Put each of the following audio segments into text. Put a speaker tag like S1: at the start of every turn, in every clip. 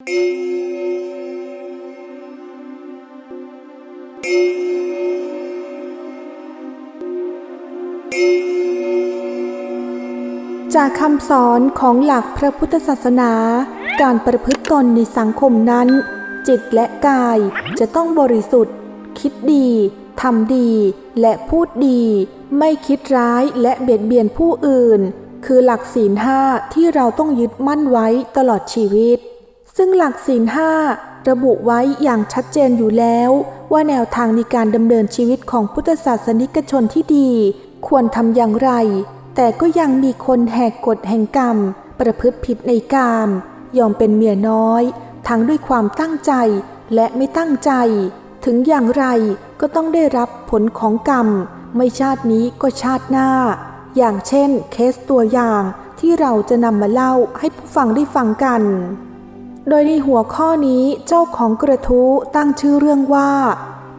S1: จากคำสอนของหลักพระพุทธศาสนา การประพฤติตนในสังคมนั้น จิตและกายจะต้องบริสุทธิ์ คิดดีทำดี และพูดดี ไม่คิดร้ายและเบียดเบียนผู้อื่น คือหลักศีลห้าที่เราต้องยึดมั่นไว้ตลอดชีวิต ซึ่งหลักศีลห้าระบุไว้อย่างชัดเจนอยู่แล้ว ว่าแนวทางในการดำเนินชีวิตของพุทธศาสนิกชนที่ดี ควรทำอย่างไร แต่ก็ยังมีคนแหกกฎแห่งกรรม ประพฤติผิดในกาม ยอมเป็นเมียน้อย ทั้งด้วยความตั้งใจและไม่ตั้งใจ ถึงอย่างไรก็ต้องได้รับผลของกรรม ไม่ชาตินี้ก็ชาติหน้า อย่างเช่นเคสตัวอย่างที่เราจะนำมาเล่าให้ผู้ฟังได้ฟังกัน โดยในหัวข้อนี้เจ้าของกระทู้ตั้งชื่อเรื่องว่า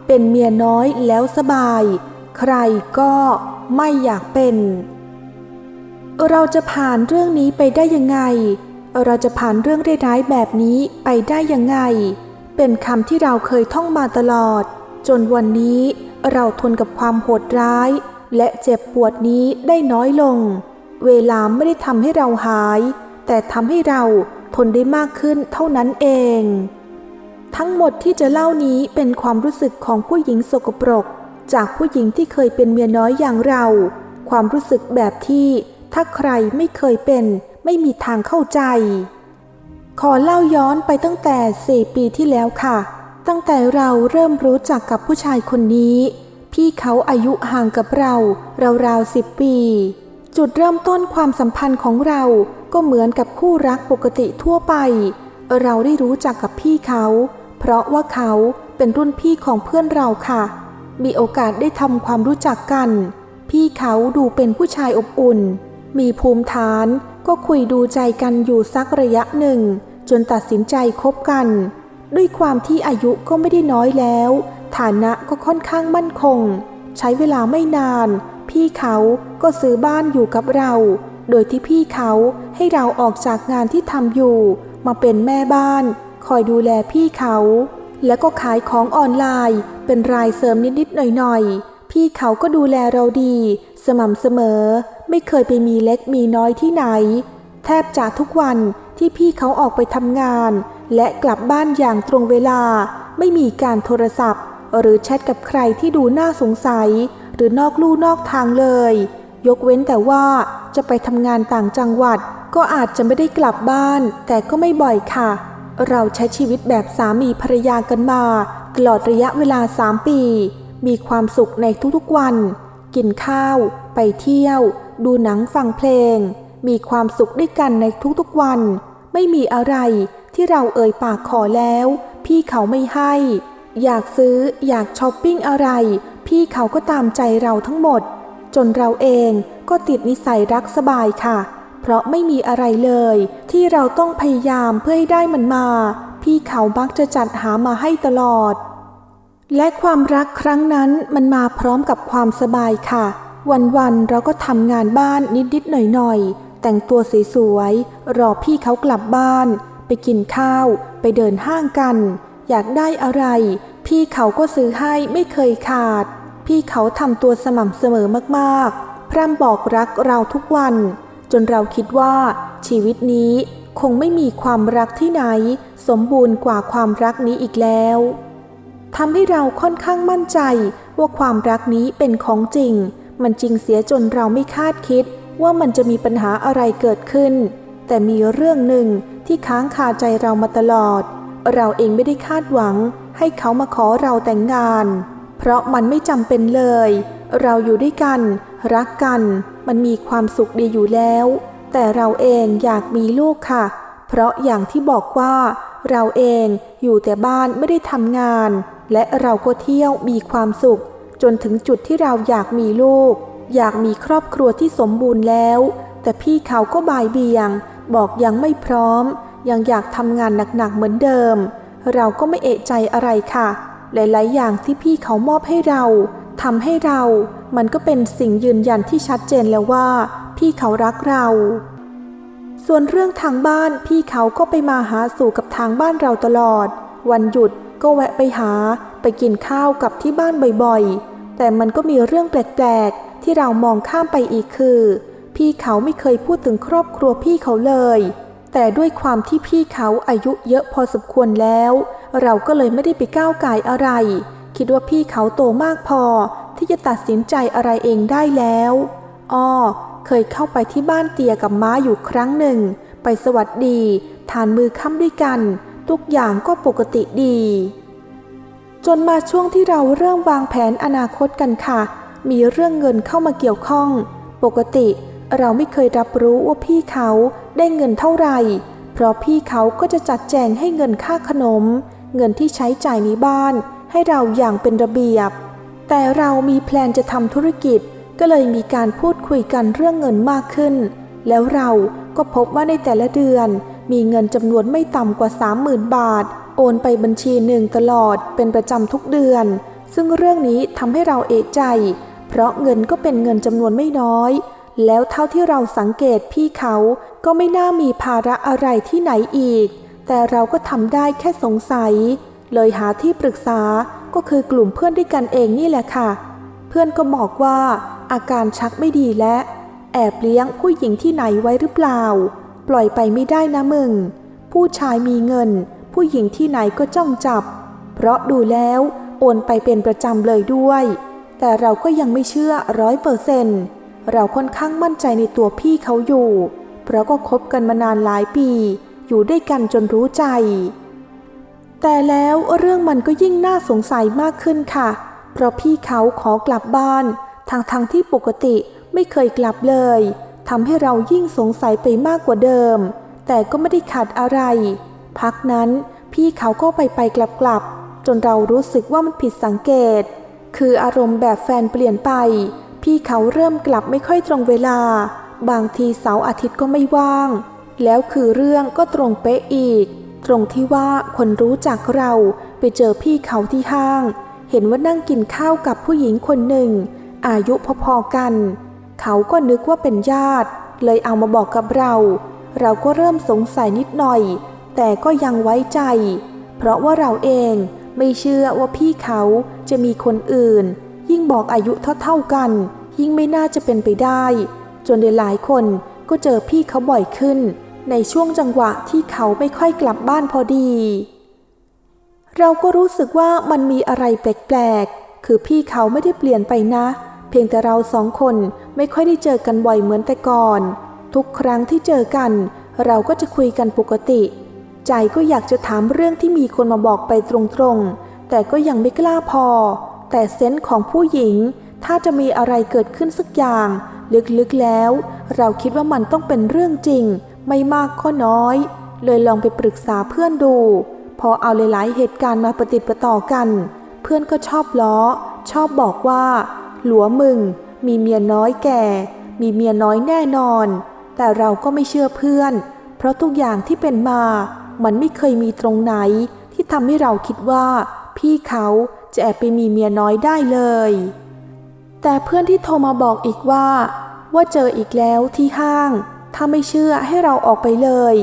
S1: เป็นเมียน้อยแล้วสบาย ใครก็ไม่อยากเป็น เราจะผ่านเรื่องนี้ไปได้ยังไง เราจะผ่านเรื่องร้ายๆแบบนี้ไปได้ยังไง เป็นคำที่เราเคยท่องมาตลอด จนวันนี้เราทนกับความโหดร้าย และเจ็บปวดนี้ได้น้อยลง เวลาไม่ได้ทำให้เราหาย แต่ทำให้เรา ทนได้มากขึ้นเท่านั้นเอง ทั้งหมดที่จะเล่านี้เป็นความรู้สึกของผู้หญิงสกปรก จากผู้หญิงที่เคยเป็นเมียน้อยอย่างเรา ความรู้สึกแบบที่ถ้าใครไม่เคยเป็น ไม่มีทางเข้าใจ ขอเล่าย้อนไปตั้งแต่4ปีที่แล้วค่ะ ตั้งแต่เราเริ่มรู้จักกับผู้ชายคนนี้ พี่เขาอายุห่างกับเราราวๆสิบปี จุดเริ่มต้นความสัมพันธ์ของเราก็เหมือนกับคู่รักปกติทั่วไป เราได้รู้จักกับพี่เขา เพราะว่าเขาเป็นรุ่นพี่ของเพื่อนเราค่ะ มีโอกาสได้ทำความรู้จักกัน พี่เขาดูเป็นผู้ชายอบอุ่น มีภูมิฐาน ก็คุยดูใจกันอยู่สักระยะหนึ่ง จนตัดสินใจคบกัน ด้วยความที่อายุก็ไม่ได้น้อยแล้ว ฐานะก็ค่อนข้างมั่นคง ใช้เวลาไม่นาน พี่เขาก็ซื้อบ้านอยู่กับเรา โดยที่พี่เขาให้เราออกจากงานที่ทำอยู่ มาเป็นแม่บ้าน คอยดูแลพี่เขา แล้วก็ขายของออนไลน์ เป็นรายเสริมนิดๆหน่อยๆ พี่เขาก็ดูแลเราดี สม่ำเสมอ ไม่เคยไปมีเล็กมีน้อยที่ไหน แทบจะทุกวันที่พี่เขาออกไปทำงาน และกลับบ้านอย่างตรงเวลา ไม่มีการโทรศัพท์ หรือแชทกับใครที่ดูน่าสงสัย หรือนอกลู่นอกทางเลย ยกเว้นแต่ว่าจะไปทำงานต่างจังหวัด ก็อาจจะไม่ได้กลับบ้าน แต่ก็ไม่บ่อยค่ะ เราใช้ชีวิตแบบสามีภรรยากันมา ตลอดระยะเวลาสามปี มีความสุขในทุกๆวัน กินข้าว ไปเที่ยว ดูหนังฟังเพลง มีความสุขด้วยกันในทุกๆวัน ไม่มีอะไรที่เราเอ่ยปากขอแล้ว พี่เขาไม่ให้ อยากซื้ออยากช้อปปิ้งอะไร พี่เขาก็ตามใจเราทั้งหมด จนเราเองก็ติดนิสัยรักสบายค่ะ เพราะไม่มีอะไรเลย ที่เราต้องพยายามเพื่อให้ได้มันมา พี่เขามักจะจัดหามาให้ตลอด และความรักครั้งนั้นมันมาพร้อมกับความสบายค่ะ วันๆเราก็ทำงานบ้านนิดๆหน่อยๆ แต่งตัวสวยๆรอพี่เขากลับบ้าน ไปกินข้าว ไปเดินห้างกัน อยากได้อะไรพี่เขาก็ซื้อให้ไม่เคยขาด พี่เขาทำตัวสม่ำเสมอมากๆ พร่ำบอกรักเราทุกวัน จนเราคิดว่า ชีวิตนี้คงไม่มีความรักที่ไหน สมบูรณ์กว่าความรักนี้อีกแล้วทำให้เราค่อนข้างมั่นใจว่าความรักนี้เป็นของจริง มันจริงเสียจนเราไม่คาดคิดว่ามันจะมีปัญหาอะไรเกิดขึ้น แต่มีเรื่องหนึ่งที่ค้างคาใจเรามาตลอด เราเองไม่ได้คาดหวังให้เขามาขอเราแต่งงาน เพราะมันไม่จำเป็นเลย เราอยู่ด้วยกัน รักกัน มันมีความสุขดีอยู่แล้ว แต่เราเองอยากมีลูกค่ะ เพราะอย่างที่บอกว่า เราเองอยู่แต่บ้านไม่ได้ทำงาน และเราก็เที่ยวมีความสุข จนถึงจุดที่เราอยากมีลูก อยากมีครอบครัวที่สมบูรณ์แล้ว แต่พี่เขาก็บายเบี่ยง บอกยังไม่พร้อม ยังอยากทำงานหนักๆเหมือนเดิม เราก็ไม่เอะใจอะไรค่ะ หลาย ๆ อย่างที่พี่เขามอบให้เราทำให้เรา มันก็เป็นสิ่งยืนยันที่ชัดเจนแล้วว่า พี่เขารักเรา ส่วนเรื่องทางบ้านพี่เขาก็ไปมาหาสู่กับทางบ้านเราตลอด วันหยุดก็แวะไปหา ไปกินข้าวกับที่บ้านบ่อยๆ แต่มันก็มีเรื่องแปลก ๆ ที่เรามองข้ามไปอีกคือ พี่เขาไม่เคยพูดถึงครอบครัวพี่เขาเลย แต่ด้วยความที่พี่เขาอายุเยอะพอสมควรแล้ว เราก็เลยไม่ได้ไปก้าวไก่อะไร คิดว่าพี่เขาโตมากพอที่จะตัดสินใจอะไรเองได้แล้วอ้อเคยเข้าไปที่บ้านเตียกับม้าอยู่ครั้งหนึ่ง ไปสวัสดีทานมือค่ำด้วยกัน ทุกอย่างก็ปกติดี จนมาช่วงที่เราเริ่มวางแผนอนาคตกันค่ะ มีเรื่องเงินเข้ามาเกี่ยวข้อง ปกติเราไม่เคยรับรู้ว่าพี่เขาได้เงินเท่าไหร่ เพราะพี่เขาก็จะจัดแจงให้เงินค่าขนม เงินที่ใช้จ่ายในบ้านให้เราอย่างเป็นระเบียบ แต่เรามีแพลนจะทำธุรกิจก็เลยมีการพูดคุยกันเรื่องเงินมากขึ้น แล้วเราก็พบว่าในแต่ละเดือน มีเงินจำนวนไม่ต่ำกว่า 30,000 บาท โอนไปบัญชีหนึ่งตลอดเป็นประจำทุกเดือน ซึ่งเรื่องนี้ทำให้เราเอะใจ เพราะเงินก็เป็นเงินจำนวนไม่น้อย แล้วเท่าที่เราสังเกตพี่เขาก็ไม่น่ามีภาระอะไรที่ไหนอีก แต่เราก็ทำได้แค่สงสัย เลยหาที่ปรึกษาก็คือกลุ่มเพื่อนด้วยกันเองนี่แหละค่ะ เพื่อนก็บอกว่าอาการชักไม่ดีและแอบเลี้ยงผู้หญิงที่ไหนไว้หรือเปล่า ปล่อยไปไม่ได้นะมึง ผู้ชายมีเงิน ผู้หญิงที่ไหนก็จ้องจับ เพราะดูแล้วโอนไปเป็นประจำเลยด้วย แต่เราก็ยังไม่เชื่อร้อยเปอร์เซนต์เราค่อนข้างมั่นใจในตัวพี่เขาอยู่ เพราะก็คบกันมานานหลายปี อยู่ด้วยกันจนรู้ใจ แต่แล้วเรื่องมันก็ยิ่งน่าสงสัยมากขึ้นค่ะ เพราะพี่เขาขอกลับบ้านทางทางที่ปกติไม่เคยกลับเลยทำให้เรายิ่งสงสัยไปมากกว่าเดิม แต่ก็ไม่ได้ขัดอะไร พักนั้นพี่เขาก็ไปไปกลับกลับๆจนเรารู้สึกว่ามันผิดสังเกต คืออารมณ์แบบแฟนเปลี่ยนไป พี่เขาเริ่มกลับไม่ค่อยตรงเวลา บางทีเสาร์อาทิตย์ก็ไม่ว่าง แล้วคือเรื่องก็ตรงเป๊ะอีก ตรงที่ว่าคนรู้จักเราไปเจอพี่เขาที่ห้าง เห็นว่านั่งกินข้าวกับผู้หญิงคนหนึ่ง อายุพอๆกัน เขาก็นึกว่าเป็นญาติ เลยเอามาบอกกับเรา เราก็เริ่มสงสัยนิดหน่อย แต่ก็ยังไว้ใจ เพราะว่าเราเองไม่เชื่อว่าพี่เขาจะมีคนอื่น ยิ่งบอกอายุเท่าๆกัน ยิ่งไม่น่าจะเป็นไปได้ จนหลายๆคนก็เจอพี่เขาบ่อยขึ้น ในช่วงจังหวะที่เขาไม่ค่อยกลับบ้านพอดี เราก็รู้สึกว่ามันมีอะไรแปลกๆ คือพี่เขาไม่ได้เปลี่ยนไปนะ เพียงแต่เราสองคนไม่ค่อยได้เจอกันบ่อยเหมือนแต่ก่อน ทุกครั้งที่เจอกัน เราก็จะคุยกันปกติ ใจก็อยากจะถามเรื่องที่มีคนมาบอกไปตรงๆ แต่ก็ยังไม่กล้าพอ แต่เซนส์ของผู้หญิง ถ้าจะมีอะไรเกิดขึ้นสักอย่าง ลึกๆแล้ว เราคิดว่ามันต้องเป็นเรื่องจริง ไม่มากก็น้อย เลยลองไปปรึกษาเพื่อนดู พอเอาหลายๆเหตุการณ์มาประติดประต่อกัน เพื่อนก็ชอบล้อ ชอบบอกว่า หลัวมึง มีเมียน้อยแก่ มีเมียน้อยแน่นอน แต่เราก็ไม่เชื่อเพื่อน เพราะทุกอย่างที่เป็นมา มันไม่เคยมีตรงไหน ที่ทำให้เราคิดว่า พี่เขาจะแอบไปมีเมียน้อยได้เลย แต่เพื่อนที่โทรมาบอกอีกว่า ว่าเจออีกแล้วที่ห้าง ถ้าไม่เชื่อให้เราออกไปเลย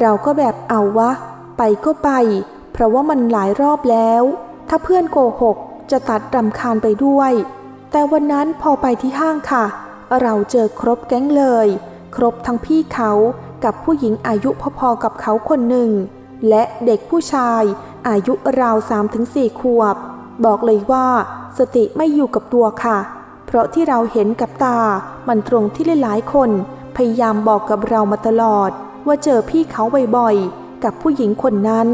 S1: เราก็แบบเอาวะ ไปก็ไป เพราะว่ามันหลายรอบแล้ว ถ้าเพื่อนโกหกจะตัดรำคาญไปด้วย แต่วันนั้นพอไปที่ห้างค่ะ เราเจอครบแก๊งเลย ครบทั้งพี่เขากับผู้หญิงอายุพอๆกับเขาคนหนึ่ง และเด็กผู้ชายอายุราว 3-4 ขวบ บอกเลยว่าสติไม่อยู่กับตัวค่ะ เพราะที่เราเห็นกับตามันตรงที่หลายๆคน พยายามบอกกับเรามาตลอด ว่าเจอพี่เขาบ่อยๆ กับผู้หญิงคนนั้น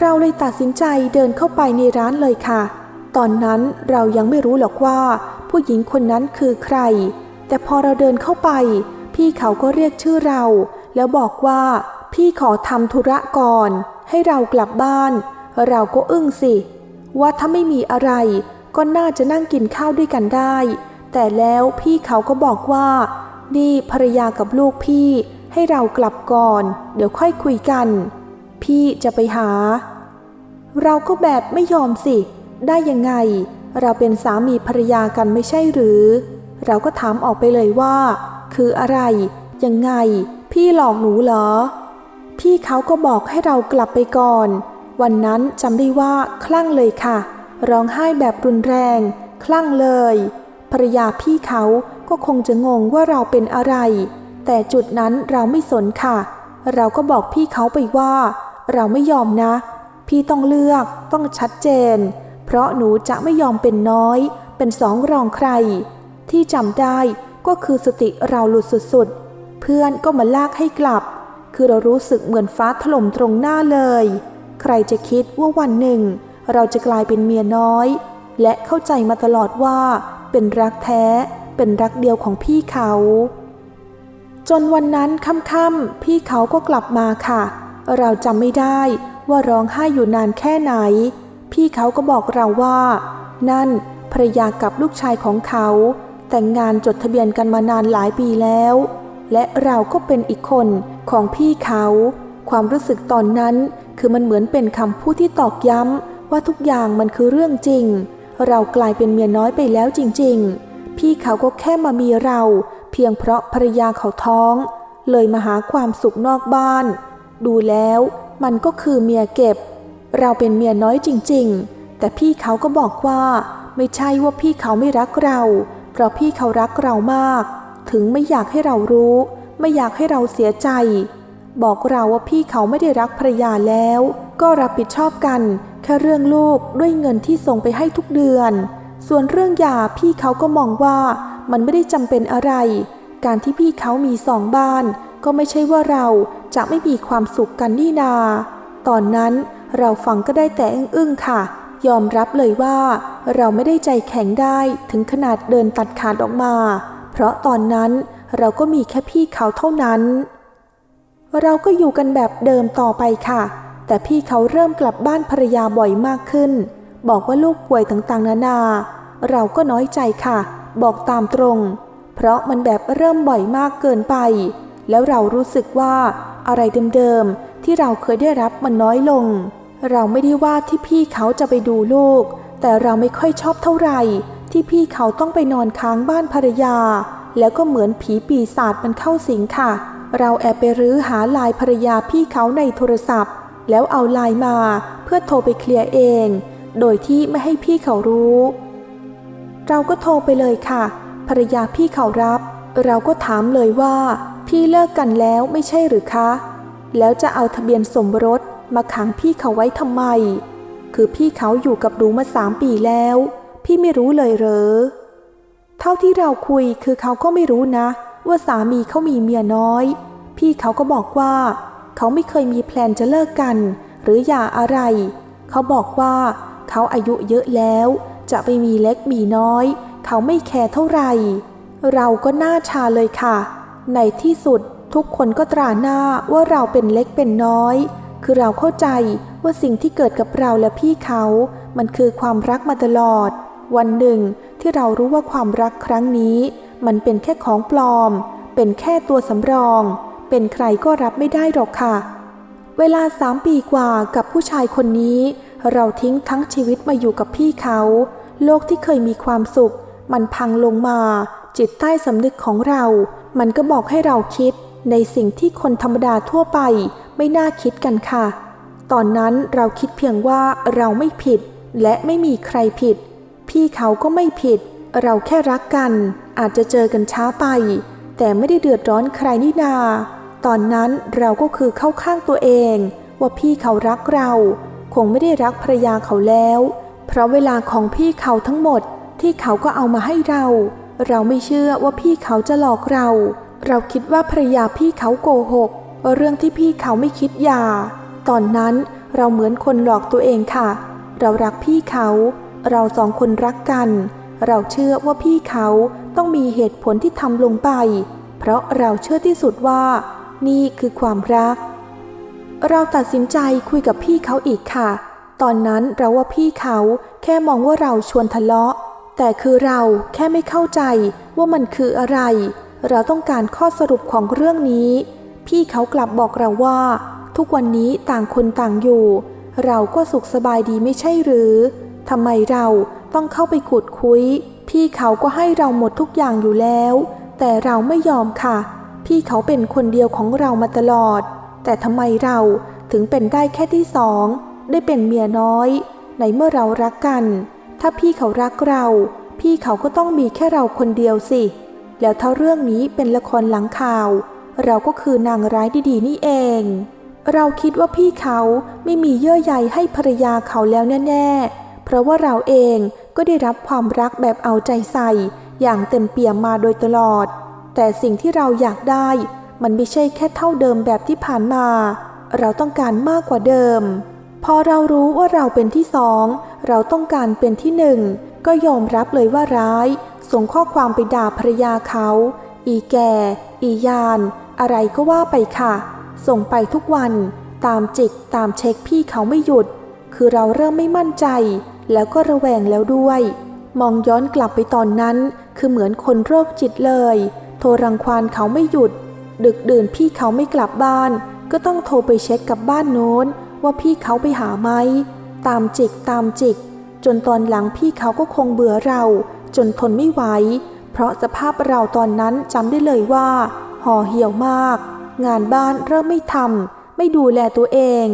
S1: เราเลยตัดสินใจเดินเข้าไปในร้านเลยค่ะ ตอนนั้นเรายังไม่รู้หรอกว่า ผู้หญิงคนนั้นคือใคร แต่พอเราเดินเข้าไป พี่เขาก็เรียกชื่อเรา แล้วบอกว่าพี่ขอทำธุระก่อน ให้เรากลับบ้าน เราก็อึ้งสิ ว่าถ้าไม่มีอะไร ก็น่าจะนั่งกินข้าวด้วยกันได้ แต่แล้วพี่เขาก็บอกว่า นี่ภรรยากับลูกพี่ให้เรากลับก่อน เดี๋ยวค่อยคุยกัน พี่จะไปหา เราก็แบบไม่ยอมสิ ได้ยังไง เราเป็นสามีภรรยากันไม่ใช่หรือ เราก็ถามออกไปเลยว่า คืออะไร ยังไง พี่พี่หลอกหนูเหรอ พี่เขาก็บอกให้เรากลับไปก่อน วันนั้นจำได้ว่าคลั่งเลยค่ะ ร้องไห้แบบรุนแรง คลั่งเลย ภรรยาพี่เขา ก็คงจะงงว่าเราเป็นอะไร แต่จุดนั้นเราไม่สนค่ะ เราก็บอกพี่เขาไปว่า เราไม่ยอมนะ พี่ต้องเลือกต้องชัดเจน เพราะหนูจะไม่ยอมเป็นน้อย เป็นสองรองใคร ที่จำได้ก็คือสติเราหลุดสุดๆ เพื่อนก็มาลากให้กลับ คือเรารู้สึกเหมือนฟ้าถล่มตรงหน้าเลย ใครจะคิดว่าวันหนึ่ง เราจะกลายเป็นเมียน้อย และเข้าใจมาตลอดว่าเป็นรักแท้ เป็นรักเดียวของพี่เขา จนวันนั้นค่ำๆพี่เขาก็กลับมาค่ะ เราจำไม่ได้ว่าร้องไห้อยู่นานแค่ไหน พี่เขาก็บอกเราว่า นั่นภรรยากับลูกชายของเขา แต่งงานจดทะเบียนกันมานานหลายปีแล้ว และเราก็เป็นอีกคนของพี่เขา ความรู้สึกตอนนั้นคือมันเหมือนเป็นคำพูดที่ตอกย้ำว่าทุกอย่างมันคือเรื่องจริง เรากลายเป็นเมียน้อยไปแล้วจริง ๆ พี่เขาก็แค่มามีเรา เพียงเพราะภรรยาเขาท้อง เลยมาหาความสุขนอกบ้าน ดูแล้วมันก็คือเมียเก็บ เราเป็นเมียน้อยจริงๆ แต่พี่เขาก็บอกว่า ไม่ใช่ว่าพี่เขาไม่รักเรา เพราะพี่เขารักเรามาก ถึงไม่อยากให้เรารู้ ไม่อยากให้เราเสียใจ บอกเราว่าพี่เขาไม่ได้รักภรรยาแล้ว ก็รับผิดชอบกันแค่เรื่องลูกด้วยเงินที่ส่งไปให้ทุกเดือน ส่วนเรื่องยาพี่เขาก็มองว่ามันไม่ได้จำเป็นอะไร การที่พี่เขามีสองบ้าน ก็ไม่ใช่ว่าเราจะไม่มีความสุขกันนี่นา ตอนนั้นเราฟังก็ได้แต่อึ้งๆค่ะ ยอมรับเลยว่า เราไม่ได้ใจแข็งได้ถึงขนาดเดินตัดขาดออกมา เพราะตอนนั้นเราก็มีแค่พี่เขาเท่านั้น เราก็อยู่กันแบบเดิมต่อไปค่ะ แต่พี่เขาเริ่มกลับบ้านภรรยาบ่อยมากขึ้น บอกว่าลูกป่วยต่างๆ นานา เราก็น้อยใจค่ะ บอกตามตรง เพราะมันแบบเริ่มบ่อยมากเกินไป แล้วเรารู้สึกว่าอะไรเดิมๆ ที่เราเคยได้รับมันน้อยลง เราไม่ได้ว่าที่พี่เขาจะไปดูลูก แต่เราไม่ค่อยชอบเท่าไหร่ ที่พี่เขาต้องไปนอนค้างบ้านภรรยา แล้วก็เหมือนผีปีศาจมันเข้าสิงค่ะ เราแอบไปรื้อหาลายภรรยาพี่เขาในโทรศัพท์ แล้วเอาลน์มาเพื่อโทรไปเคลียร์เอง โดยที่ไม่ให้พี่เขารู้ เราก็โทรไปเลยค่ะ ภรรยาพี่เขารับ เราก็ถามเลยว่า พี่เลิกกันแล้วไม่ใช่หรือคะ แล้วจะเอาทะเบียนสมรสมาขังพี่เขาไว้ทำไม คือพี่เขาอยู่กับหนูมาสามปีแล้ว พี่ไม่รู้เลยเหรอ เท่าที่เราคุยคือเขาก็ไม่รู้นะ ว่าสามีเขามีเมียน้อย พี่เขาก็บอกว่า เขาไม่เคยมีแพลนจะเลิกกัน หรืออย่าอะไร เขาบอกว่า เขาอายุเยอะแล้ว จะไปมีเล็กมีน้อย เขาไม่แคร์เท่าไหร่ เราก็หน้าชาเลยค่ะ ในที่สุดทุกคนก็ตราหน้าว่าเราเป็นเล็กเป็นน้อย คือเราเข้าใจว่าสิ่งที่เกิดกับเราและพี่เขา มันคือความรักมาตลอด วันหนึ่งที่เรารู้ว่าความรักครั้งนี้ มันเป็นแค่ของปลอม เป็นแค่ตัวสำรอง เป็นใครก็รับไม่ได้หรอกค่ะ เวลาสามปีกว่ากับผู้ชายคนนี้ เราทิ้งทั้งชีวิตมาอยู่กับพี่เขา โลกที่เคยมีความสุข มันพังลงมา จิตใต้สำนึกของเรา มันก็บอกให้เราคิด ในสิ่งที่คนธรรมดาทั่วไป ไม่น่าคิดกันค่ะ ตอนนั้นเราคิดเพียงว่าเราไม่ผิด และไม่มีใครผิด พี่เขาก็ไม่ผิด เราแค่รักกัน อาจจะเจอกันช้าไป แต่ไม่ได้เดือดร้อนใครนี่นา ตอนนั้นเราก็คือเข้าข้างตัวเอง ว่าพี่เขารักเรา คงไม่ได้รักภรรยาเขาแล้ว เพราะเวลาของพี่เขาทั้งหมดที่เขาก็เอามาให้เรา เราไม่เชื่อว่าพี่เขาจะหลอกเรา เราคิดว่าภรรยาพี่เขาโกหกเรื่องที่พี่เขาไม่คิดยา ตอนนั้นเราเหมือนคนหลอกตัวเองค่ะ เรารักพี่เขา เราสองคนรักกัน เราเชื่อว่าพี่เขาต้องมีเหตุผลที่ทำลงไป เพราะเราเชื่อที่สุดว่า นี่คือความรัก เราตัดสินใจคุยกับพี่เขาอีกค่ะ ตอนนั้นเราว่าพี่เขาแค่มองว่าเราชวนทะเลาะ แต่คือเราแค่ไม่เข้าใจว่ามันคืออะไร เราต้องการข้อสรุปของเรื่องนี้ พี่เขากลับบอกเราว่า ทุกวันนี้ต่างคนต่างอยู่ เราก็สุขสบายดีไม่ใช่หรือทำไมเราต้องเข้าไปขุดคุย พี่เขาก็ให้เราหมดทุกอย่างอยู่แล้ว แต่เราไม่ยอมค่ะพพี่เขาเป็นคนเดียวของเรามาตลอด แต่ทำไมเราถึงเป็นได้แค่ที่สอง ได้เป็นเมียน้อย ในเมื่อเรารักกัน ถ้าพี่เขารักเรา พี่เขาก็ต้องมีแค่เราคนเดียวสิ แล้วถ้าเรื่องนี้เป็นละครหลังข่าว เราก็คือนางร้ายดีๆ นี่เอง เราคิดว่าพี่เขาไม่มีเยื่อใยให้ภรรยาเขาแล้วแน่ๆ เพราะว่าเราเองก็ได้รับความรักแบบเอาใจใส่ อย่างเต็มเปี่ยมมาโดยตลอด แต่สิ่งที่เราอยากได้ มันไม่ใช่แค่เท่าเดิมแบบที่ผ่านมา เราต้องการมากกว่าเดิม พอเรารู้ว่าเราเป็นที่สอง เราต้องการเป็นที่หนึ่ง ก็ยอมรับเลยว่าร้าย ส่งข้อความไปด่าภรรยาเขา อีแก่ อียาน อะไรก็ว่าไปค่ะ ส่งไปทุกวัน ตามจิก ตามเช็คพี่เขาไม่หยุด คือเราเริ่มไม่มั่นใจ แล้วก็ระแวงแล้วด้วย มองย้อนกลับไปตอนนั้น คือเหมือนคนโรคจิตเลย โทรรังควานเขาไม่หยุด ดึกดื่นพี่เขาไม่กลับบ้าน ก็ต้องโทรไปเช็คกับบ้านโน้น ว่าพี่เขาไปหาไหม ตามจิกตามจิก จนตอนหลังพี่เขาก็คงเบื่อเรา จนทนไม่ไหว เพราะสภาพเราตอนนั้นจำได้เลยว่าห่อเหี่ยวมาก งานบ้านเริ่มไม่ทำไม่ดูแลตัวเอง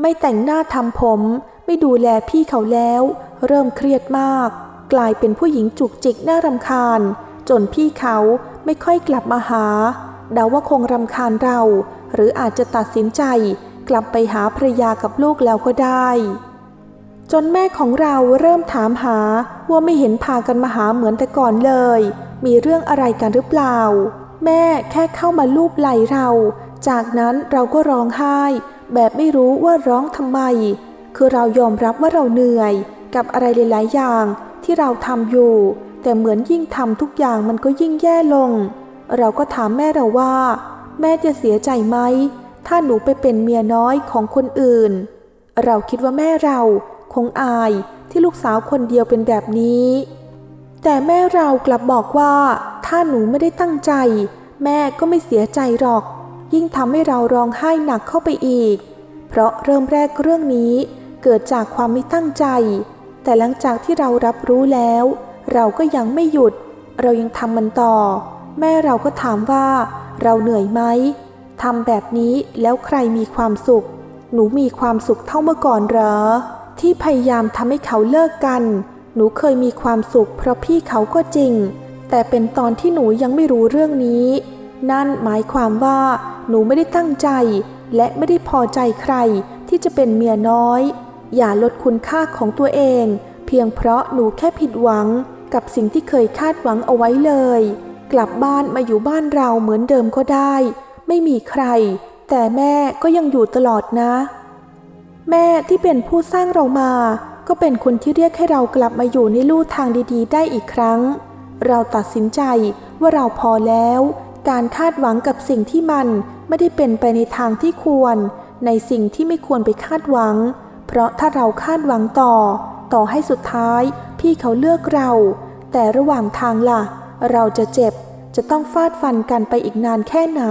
S1: ไม่แต่งหน้าทำผม ไม่ดูแลพี่เขาแล้ว เริ่มเครียดมาก กลายเป็นผู้หญิงจุกจิกน่ารำคาญ จนพี่เขาไม่ค่อยกลับมาหา เดาว่าคงรำคาญเรา หรืออาจจะตัดสินใจกลับไปหาภรรยากับลูกแล้วก็ได้ จนแม่ของเราเริ่มถามหาว่าไม่เห็นพากันมาหาเหมือนแต่ก่อนเลย มีเรื่องอะไรกันหรือเปล่า แม่แค่เข้ามาลูบไหล่เรา จากนั้นเราก็ร้องไห้ แบบไม่รู้ว่าร้องทำไม คือเรายอมรับว่าเราเหนื่อย กับอะไรหลาย ๆ อย่างที่เราทำอยู่ แต่เหมือนยิ่งทำทุกอย่างมันก็ยิ่งแย่ลง เราก็ถามแม่เราว่า แม่จะเสียใจไหม ถ้าหนูไปเป็นเมียน้อยของคนอื่น เราคิดว่าแม่เราคงอายที่ลูกสาวคนเดียวเป็นแบบนี้ แต่แม่เรากลับบอกว่า ถ้าหนูไม่ได้ตั้งใจ แม่ก็ไม่เสียใจหรอก ยิ่งทำให้เราร้องไห้หนักเข้าไปอีก เพราะเริ่มแรกเรื่องนี้เกิดจากความไม่ตั้งใจ แต่หลังจากที่เรารับรู้แล้ว เราก็ยังไม่หยุด เรายังทำมันต่อ แม่เราก็ถามว่าเราเหนื่อยไหมทำแบบนี้แล้วใครมีความสุข หนูมีความสุขเท่าเมื่อก่อนเหรอ ที่พยายามทำให้เขาเลิกกัน หนูเคยมีความสุข เพราะพี่เขาก็จริง แต่เป็นตอนที่หนูยังไม่รู้เรื่องนี้ นั่นหมายความว่า หนูไม่ได้ตั้งใจ และไม่ได้พอใจใครที่จะเป็นเมียน้อย อย่าลดคุณค่าของตัวเอง เพียงเพราะหนูแค่ผิดหวังกับสิ่งที่เคยคาดหวังเอาไว้เลย กลับบ้านมาอยู่บ้านเราเหมือนเดิมก็ได้ ไม่มีใคร แต่แม่ก็ยังอยู่ตลอดนะ แม่ที่เป็นผู้สร้างเรามา ก็เป็นคนที่เรียกให้เรากลับมาอยู่ในลู่ทางดีๆ ได้อีกครั้ง เราตัดสินใจว่าเราพอแล้ว การคาดหวังกับสิ่งที่มันไม่ได้เป็นไปในทางที่ควร ในสิ่งที่ไม่ควรไปคาดหวัง เพราะถ้าเราคาดหวังต่อ ต่อให้สุดท้าย พี่เขาเลือกเรา แต่ระหว่างทางล่ะ เราจะเจ็บ จะต้องฟาดฟันกันไปอีกนานแค่ไหน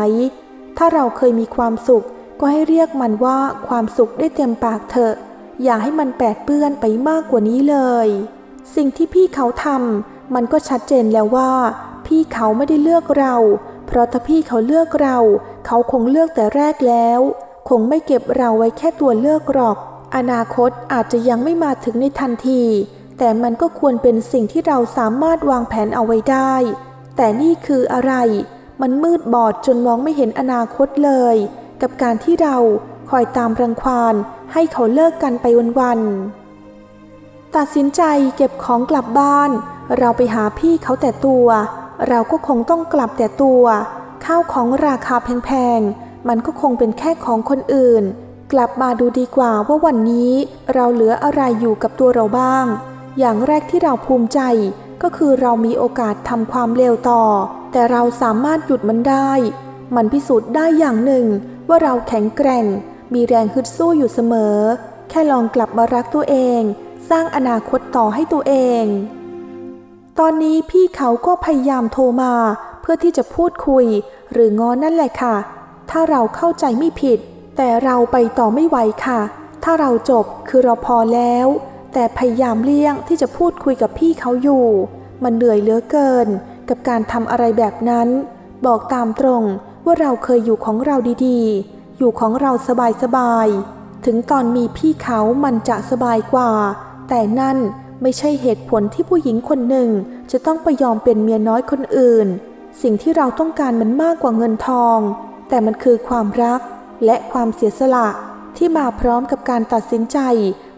S1: ถ้าเราเคยมีความสุข ก็ให้เรียกมันว่าความสุขได้เต็มปากเถอะ อย่าให้มันแปดเปื้อนไปมากกว่านี้เลย สิ่งที่พี่เขาทำมันก็ชัดเจนแล้วว่า พี่เขาไม่ได้เลือกเรา เพราะถ้าพี่เขาเลือกเรา เขาคงเลือกแต่แรกแล้ว คงไม่เก็บเราไว้แค่ตัวเลือกหรอก อนาคตอาจจะยังไม่มาถึงในทันที แต่มันก็ควรเป็นสิ่งที่เราสามารถวางแผนเอาไว้ได้ แต่นี่คืออะไร มันมืดบอดจนมองไม่เห็นอนาคตเลย กับการที่เราคอยตามรังควานให้เขาเลิกกันไปวันๆ ตัดสินใจเก็บของกลับบ้าน เราไปหาพี่เขาแต่ตัว เราก็คงต้องกลับแต่ตัว ข้าวของราคาแพงๆ มันก็คงเป็นแค่ของคนอื่น กลับมาดูดีกว่าว่าวันนี้เราเหลืออะไรอยู่กับตัวเราบ้าง อย่างแรกที่เราภูมิใจ ก็คือเรามีโอกาสทำความเลวต่อ แต่เราสามารถหยุดมันได้ มันพิสูจน์ได้อย่างหนึ่ง ว่าเราแข็งแกร่ง มีแรงฮึดสู้อยู่เสมอ แค่ลองกลับมารักตัวเอง สร้างอนาคตต่อให้ตัวเอง ตอนนี้พี่เขาก็พยายามโทรมา เพื่อที่จะพูดคุย หรืองอนนั่นแหละค่ะ ถ้าเราเข้าใจไม่ผิด แต่เราไปต่อไม่ไหวค่ะ ถ้าเราจบคือเราพอแล้ว แต่พยายามเลี่ยงที่จะพูดคุยกับพี่เขาอยู่ มันเหนื่อยเหลือเกิน กับการทำอะไรแบบนั้น บอกตามตรงว่าเราเคยอยู่ของเราดีๆ อยู่ของเราสบายๆ ถึงตอนมีพี่เขามันจะสบายกว่า แต่นั่นไม่ใช่เหตุผลที่ผู้หญิงคนหนึ่งจะต้องไปยอมเป็นเมียน้อยคนอื่น สิ่งที่เราต้องการมันมากกว่าเงินทอง แต่มันคือความรักและความเสียสละที่มาพร้อมกับการตัดสินใจ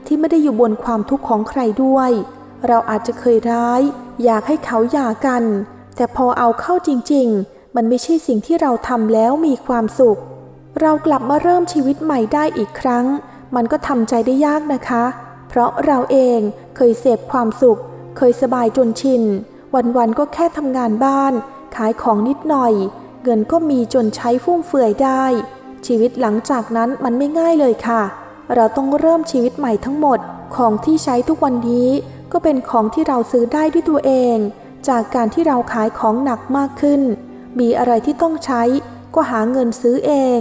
S1: ที่ไม่ได้อยู่บนความทุกข์ของใครด้วย เราอาจจะเคยร้าย อยากให้เขาหย่ากัน แต่พอเอาเข้าจริงๆ มันไม่ใช่สิ่งที่เราทำแล้วมีความสุข เรากลับมาเริ่มชีวิตใหม่ได้อีกครั้ง มันก็ทำใจได้ยากนะคะ เพราะเราเองเคยเสพความสุข เคยสบายจนชิน วันๆก็แค่ทำงานบ้าน ขายของนิดหน่อย เงินก็มีจนใช้ฟุ่มเฟือยได้ ชีวิตหลังจากนั้นมันไม่ง่ายเลยค่ะ เราต้องเริ่มชีวิตใหม่ทั้งหมด ของที่ใช้ทุกวันนี้ ก็เป็นของที่เราซื้อได้ด้วยตัวเอง จากการที่เราขายของหนักมากขึ้น มีอะไรที่ต้องใช้ ก็หาเงินซื้อเอง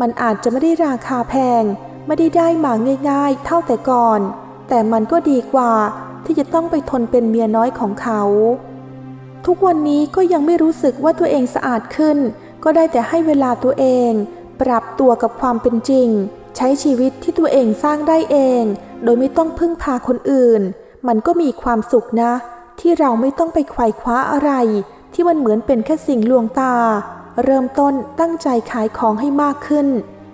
S1: มันอาจจะไม่ได้ราคาแพง ไม่ได้ได้มาง่าย ๆ เท่าแต่ก่อน แต่มันก็ดีกว่าที่จะต้องไปทนเป็นเมียน้อยของเขา ทุกวันนี้ก็ยังไม่รู้สึกว่าตัวเองสะอาดขึ้น ก็ได้แต่ให้เวลาตัวเอง ปรับตัวกับความเป็นจริง ใช้ชีวิตที่ตัวเองสร้างได้เอง โดยไม่ต้องพึ่งพาคนอื่น มันก็มีความสุขนะ ที่เราไม่ต้องไปไขว่คว้าอะไร ที่มันเหมือนเป็นแค่สิ่งลวงตา เริ่มต้นตั้งใจขายของให้มากขึ้น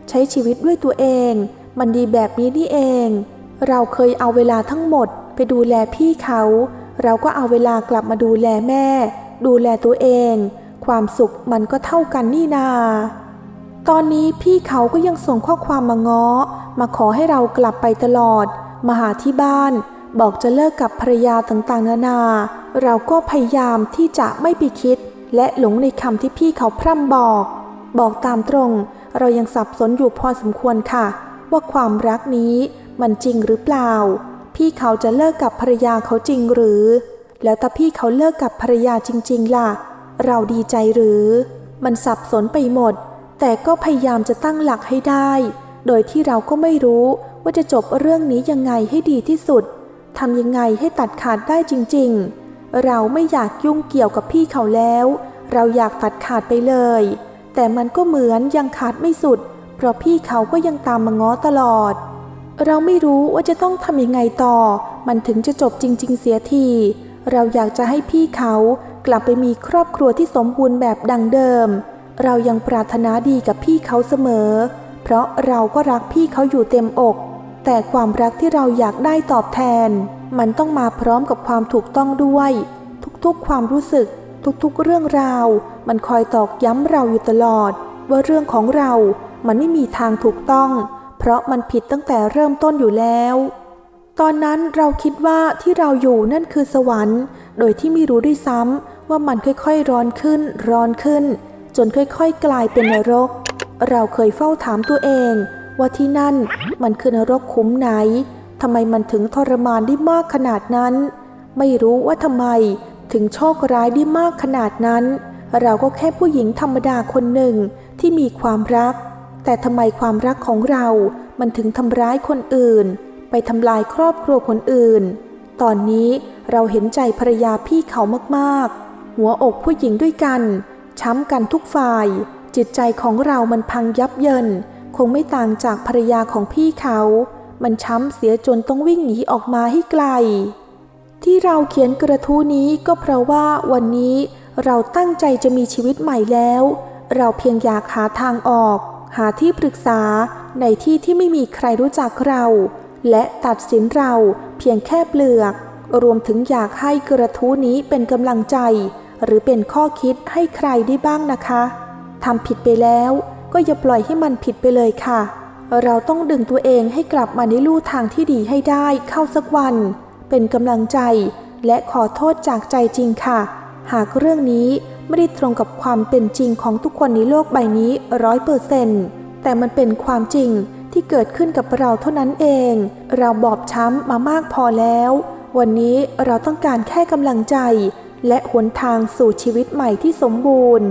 S1: ใช้ชีวิตด้วยตัวเอง มันดีแบบนี้นี่เอง เราเคยเอาเวลาทั้งหมดไปดูแลพี่เขา เราก็เอาเวลากลับมาดูแลแม่ ดูแลตัวเอง ความสุขมันก็เท่ากันนี่นา ตอนนี้พี่เขาก็ยังส่งข้อความมาง้อ มาขอให้เรากลับไปตลอด มาหาที่บ้าน บอกจะเลิกกับภรรยาต่างๆ นานา เราก็พยายามที่จะไม่ไปคิด และหลงในคำที่พี่เขาพร่ำบอก บอกตามตรง เรายังสับสนอยู่พอสมควรค่ะ ว่าความรักนี้มันจริงหรือเปล่า พี่เขาจะเลิกกับภรรยาเขาจริงหรือ แล้วถ้าพี่เขาเลิกกับภรรยาจริง ๆ ล่ะ เราดีใจหรือ มันสับสนไปหมด แต่ก็พยายามจะตั้งหลักให้ได้ โดยที่เราก็ไม่รู้ว่าจะจบเรื่องนี้ยังไงให้ดีที่สุดทำยังไงให้ตัดขาดได้จริง ๆ เราไม่อยากยุ่งเกี่ยวกับพี่เขาแล้ว เราอยากตัดขาดไปเลย แต่มันก็เหมือนยังขาดไม่สุด เพราะพี่เขาก็ยังตามมาง้อตลอด เราไม่รู้ว่าจะต้องทำยังไงต่อ มันถึงจะจบจริง ๆ เสียที เราอยากจะให้พี่เขากลับไปมีครอบครัวที่สมบูรณ์แบบดังเดิม เรายังปรารถนาดีกับพี่เขาเสมอ เพราะเราก็รักพี่เขาอยู่เต็มอก แต่ความรักที่เราอยากได้ตอบแทน มันต้องมาพร้อมกับความถูกต้องด้วย ทุกๆความรู้สึก ทุกๆเรื่องราว มันคอยตอกย้ำเราอยู่ตลอด ว่าเรื่องของเรา มันไม่มีทางถูกต้อง เพราะมันผิดตั้งแต่เริ่มต้นอยู่แล้วตอนนั้นเราคิดว่าที่เราอยู่นั่นคือสวรรค์ โดยที่ไม่รู้ด้วยซ้ำว่ามันค่อยๆร้อนขึ้น ร้อนขึ้น จนค่อยๆ กลายเป็นนรก เราเคยเฝ้าถามตัวเอง ว่าที่นั่นมันคือนรกคุ้มไหนทำไมมันถึงทรมานได้มากขนาดนั้น ไม่รู้ว่าทำไมถึงโชคร้ายได้มากขนาดนั้น เราก็แค่ผู้หญิงธรรมดาคนหนึ่งที่มีความรัก แต่ทำไมความรักของเรา มันถึงทำร้ายคนอื่น ไปทำลายครอบครัวคนอื่น ตอนนี้เราเห็นใจภรรยาพี่เขามากๆ หัวอกผู้หญิงด้วยกัน ช้ำกันทุกฝ่าย จิตใจของเรามันพังยับเยิน คงไม่ต่างจากภรรยาของพี่เขา มันช้ำเสียจนต้องวิ่งหนีออกมาให้ไกล ที่เราเขียนกระทู้นี้ก็เพราะว่าวันนี้เราตั้งใจจะมีชีวิตใหม่แล้ว เราเพียงอยากหาทางออก หาที่ปรึกษาในที่ที่ไม่มีใครรู้จักเรา และตัดสินเราเพียงแค่เปลือก รวมถึงอยากให้กระทู้นี้เป็นกำลังใจ หรือเป็นข้อคิดให้ใครได้บ้างนะคะทำผิดไปแล้วก็อย่าปล่อยให้มันผิดไปเลยค่ะ เราต้องดึงตัวเองให้กลับมาในลู่ทางที่ดีให้ได้เข้าสักวัน เป็นกำลังใจและขอโทษจากใจจริงค่ะ หากเรื่องนี้ไม่ได้ตรงกับความเป็นจริงของทุกคนในโลกใบนี้ร้อยเปอร์เซนต์แต่มันเป็นความจริงที่เกิดขึ้นกับเราเท่านั้นเอง เราบอบช้ำมามากพอแล้ว วันนี้เราต้องการแค่กำลังใจ และหนทางสู่ชีวิตใหม่ที่สมบูรณ์